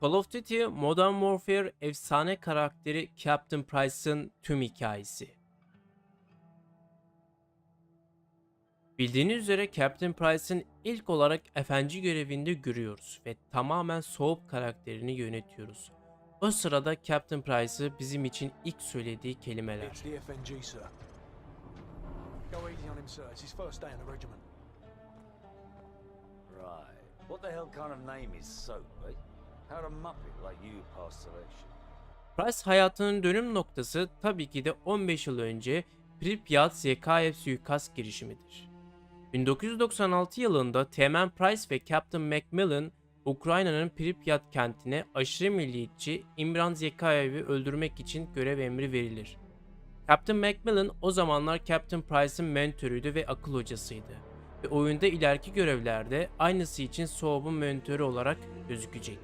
Call of Duty Modern Warfare efsane karakteri Captain Price'ın tüm hikayesi. Bildiğiniz üzere Captain Price'ın ilk olarak efenci görevinde görüyoruz ve tamamen soğuk karakterini yönetiyoruz. O sırada Captain Price'ı bizim için ilk söylediği kelimeler. It's the FNG, sir. Go easy on him, sir. It's his first day in the regiment. Right. What the hell kind of name is Soap, eh? Price hayatının dönüm noktası tabii ki de 15 yıl önce Pripyat Zekayev suikast girişimidir. 1996 yılında Teğmen Price ve Captain Macmillan Ukrayna'nın Pripyat kentine aşırı milliyetçi İmran Zekayev'i öldürmek için görev emri verilir. Captain Macmillan o zamanlar Captain Price'ın mentörüydü ve akıl hocasıydı. Ve oyunda ileriki görevlerde aynısı için Soap'un mentörü olarak gözükecek.